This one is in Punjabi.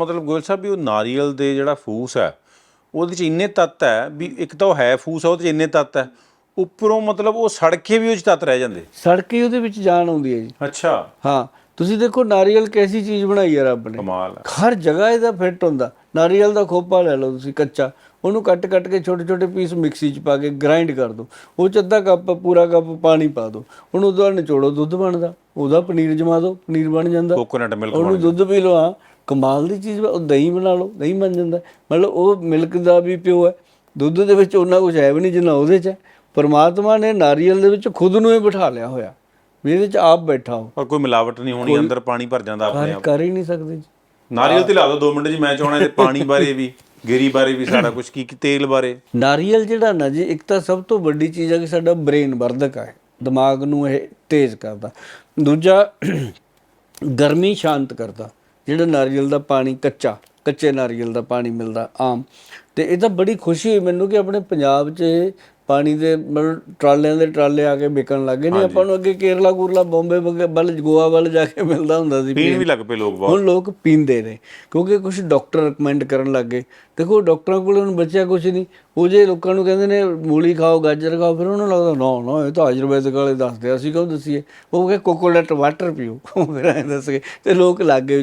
ਮਤਲਬ ਗੋਇਲ ਸਾਹਿਬ ਵੀ ਉਹ ਨਾਰੀਅਲ ਦੇ ਜਿਹੜਾ ਫੂਸ ਹੈ ਉਹਦੇ ਚ ਇੰਨੇ ਤੱਤ ਹੈ ਵੀ ਇੱਕ ਤਾਂ ਉਹ ਹੈ ਫੂਸ ਉਹਦੇ ਚ ਇੰਨੇ ਤੱਤ ਹੈ ਉੱਪਰੋਂ ਮਤਲਬ ਉਹ ਸੜਕੇ ਵੀ ਉਹ ਚ ਤੱਤ ਰਹਿ ਜਾਂਦੇ। ਸੜਕੇ ਉਹਦੇ ਵਿੱਚ ਜਾਨ ਆਉਂਦੀ ਹੈ ਜੀ। ਅੱਛਾ। ਹਾਂ ਤੁਸੀਂ ਦੇਖੋ ਨਾਰੀਅਲ ਕੈਸੀ ਚੀਜ਼ ਬਣਾਈ ਹੈ ਰੱਬ ਨੇ। ਕਮਾਲ ਹੈ। ਹਰ ਜਗ੍ਹਾ ਇਹਦਾ ਫਿੱਟ ਹੁੰਦਾ। ਨਾਰੀਅਲ ਦਾ ਖੋਪਾ ਲੈ ਲਓ ਤੁਸੀਂ ਕੱਚਾ। ਉਹਨੂੰ ਕੱਟ ਕੱਟ ਕੇ ਛੋਟੇ ਛੋਟੇ ਪੀਸ ਮਿਕਸੀ 'ਚ ਪਾ ਕੇ ਗ੍ਰਾਈਂਡ ਕਰ ਦਿਓ ਉਹ 'ਚ ਅੱਧਾ ਕੱਪ ਪੂਰਾ ਕੱਪ ਪਾਣੀ ਪਾ ਦਿਓ ਉਹਨੂੰ ਉਹਦਾ ਨਿਚੋੜੋ ਦੁੱਧ ਬਣਦਾ। ਉਹਦਾ ਪਨੀਰ ਜਮਾ ਦਿਓ ਪਨੀਰ ਬਣ ਜਾਂਦਾ। ਕੋਕੋਨਟ ਮਿਲਕ ਉਹਨੂੰ ਦੁੱਧ ਪੀ ਲਓ ਹਾਂ। ਕਮਾਲ ਦੀ ਚੀਜ਼ ਉਹ ਦਹੀਂ ਬਣਾ ਲਓ ਦਹੀਂ ਬਣ ਜਾਂਦਾ ਮਤਲਬ ਉਹ ਮਿਲਕ ਦਾ ਵੀ ਪਿਓ ਹੈ ਦੁੱਧ ਦੇ ਵਿੱਚ ਉਹਨਾਂ ਕੁਝ ਹੈ ਵੀ ਨਹੀਂ ਜਿੰਨਾ ਉਹਦੇ 'ਚ ਹੈ। ਪਰਮਾਤਮਾ ਨੇ ਨਾਰੀਅਲ ਦੇ ਵਿੱਚ ਖੁਦ ਨੂੰ ਹੀ ਬਿਠਾ ਲਿਆ ਹੋਇਆ। ਵੀ ਇਹਦੇ 'ਚ ਆਪ ਬੈਠਾ ਹੋ। ਔਰ ਕੋਈ ਮਿਲਾਵਟ ਨਹੀਂ ਹੋਣੀ ਅੰਦਰ ਪਾਣੀ ਭਰ ਜਾਂਦਾ ਆਪਣੇ ਕਰ ਕਰ ਹੀ ਨਹੀਂ ਸਕਦੇ ਜੀ। ਨਾਰੀਅਲ ਤੇ ਲਾ ਦਿਓ 2 ਮਿੰਟ ਜੀ ਮੈਂ ਚਾਹਣਾ ਇਹਦੇ ਪਾਣੀ ਬਾਰੇ ਵੀ ਗਿਰੀ ਬਾਰੇ ਵੀ ਸਾਰਾ ਕੁਝ ਕੀ ਤੇਲ ਬਾਰੇ। ਨਾਰੀਅਲ ਜਿਹੜਾ ਨਾ ਜੀ ਇੱਕ ਤਾਂ ਸਭ ਤੋਂ ਵੱਡੀ ਚੀਜ਼ ਹੈ ਕਿ ਸਾਡਾ ਬ੍ਰੇਨ ਵਰਧਕ ਹੈ ਦਿਮਾਗ ਨੂੰ ਇਹ ਤੇਜ਼ ਕਰਦਾ। ਦੂਜਾ ਗਰਮੀ ਸ਼ਾਂਤ ਕਰਦਾ। ਜਿਹੜਾ ਨਾਰੀਅਲ ਦਾ ਪਾਣੀ ਕੱਚਾ ਕੱਚੇ ਨਾਰੀਅਲ ਦਾ ਪਾਣੀ ਮਿਲਦਾ ਆਮ ਤੇ ਇਹ ਤਾਂ ਬੜੀ ਖੁਸ਼ੀ ਹੋਈ ਮੈਨੂੰ ਕਿ ਆਪਣੇ ਪੰਜਾਬ 'ਚ ਪਾਣੀ ਦੇ ਮਤਲਬ ਟਰਾਲਿਆਂ ਦੇ ਟਰਾਲੇ ਆ ਕੇ ਵਿਕਣ ਲੱਗੇ ਨੇ। ਆਪਾਂ ਨੂੰ ਅੱਗੇ ਕੇਰਲਾ ਕੂਰਲਾ ਬੰਬੇ ਵੱਲ ਗੋਆ ਵੱਲ ਜਾ ਕੇ ਮਿਲਦਾ ਹੁੰਦਾ ਸੀ ਪੀਣ ਵੀ ਲੱਗ ਪਏ ਲੋਕ ਬਹੁਤ। ਹੁਣ ਲੋਕ ਪੀਂਦੇ ਨੇ ਕਿਉਂਕਿ ਕੁਝ ਡਾਕਟਰ ਰეკਮੈਂਡ ਕਰਨ ਲੱਗੇ ਦੇਖੋ ਡਾਕਟਰਾਂ ਕੋਲ ਹੁਣ ਬਚਿਆ ਕੁਝ ਨਹੀਂ। ਉਹ ਜੇ ਲੋਕਾਂ ਨੂੰ ਕਹਿੰਦੇ ਨੇ ਮੂਲੀ ਖਾਓ ਗਾਜਰ ਖਾਓ ਫਿਰ ਉਹਨਾਂ ਨੂੰ ਲੱਗਦਾ ਨਾ ਨਾ ਇਹ ਤਾਂ ਆਯੁਰਵੈਦਿਕ ਵਾਲੇ ਦੱਸਦੇ ਆ, ਅਸੀਂ ਕਿਉਂ ਦਸੀਏ? ਉਹ ਕਹੇ ਕੋਕੋਨਟ ਵਾਟਰ ਪੀਓ। ਫਿਰ ਐਂ ਦੱਸ ਕੇ ਤੇ ਲੋਕ ਲੱਗ ਗਏ